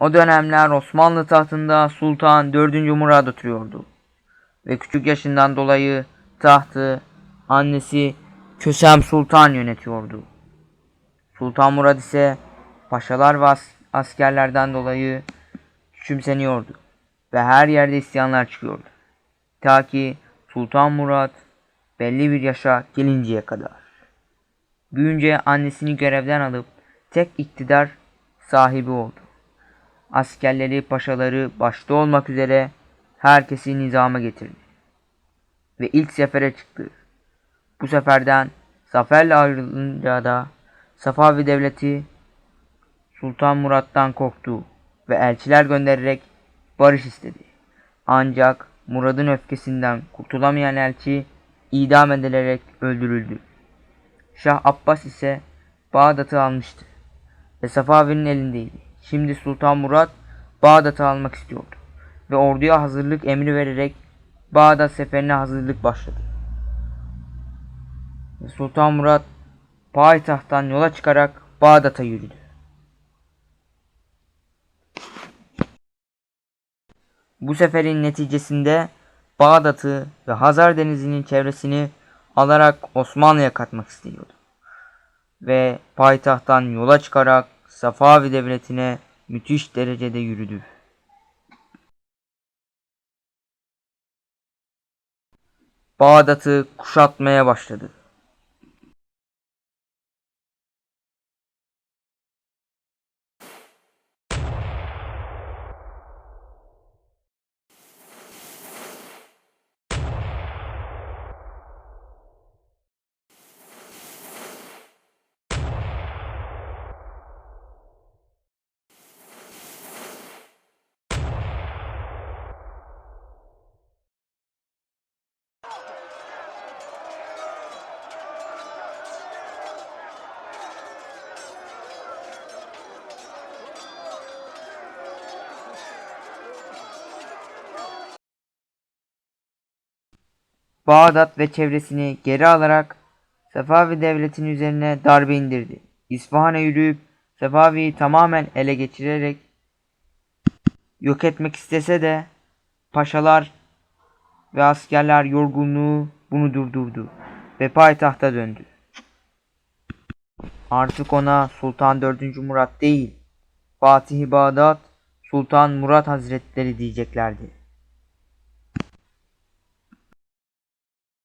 O dönemler Osmanlı tahtında Sultan 4. Murad oturuyordu. Ve küçük yaşından dolayı tahtı annesi Kösem Sultan yönetiyordu. Sultan Murad ise paşalar ve as- askerlerden dolayı küçümseniyordu ve her yerde isyanlar çıkıyordu. Ta ki Sultan Murad belli bir yaşa gelinceye kadar. Büyünce annesini görevden alıp tek iktidar sahibi oldu. Askerleri, paşaları başta olmak üzere herkesi nizama getirdi. Ve ilk sefere çıktı. Bu seferden zaferle ayrılınca da Safavi devleti Sultan Murat'tan korktu ve elçiler göndererek barış istedi. Ancak Murad'ın öfkesinden kurtulamayan elçi idam edilerek öldürüldü. Şah Abbas ise Bağdat'ı almıştı ve Safavi'nin elindeydi. Şimdi Sultan Murat Bağdat'ı almak istiyordu ve orduya hazırlık emri vererek Bağdat seferine hazırlık başladı. Sultan Murat payitahttan yola çıkarak Bağdat'a yürüdü. Bu seferin neticesinde Bağdat'ı ve Hazar Denizi'nin çevresini alarak Osmanlı'ya katmak istiyordu. Ve payitahttan yola çıkarak Safavi devletine müthiş derecede yürüdü. Bağdat'ı kuşatmaya başladı. Bağdat ve çevresini geri alarak Safavi devletinin üzerine darbe indirdi. İsfahan'a yürüyüp Safavi'yi tamamen ele geçirerek yok etmek istese de paşalar ve askerler yorgunluğu bunu durdurdu ve payitahta döndü. Artık ona Sultan 4. Murat değil, Fatih-i Bağdat Sultan Murat Hazretleri diyeceklerdi.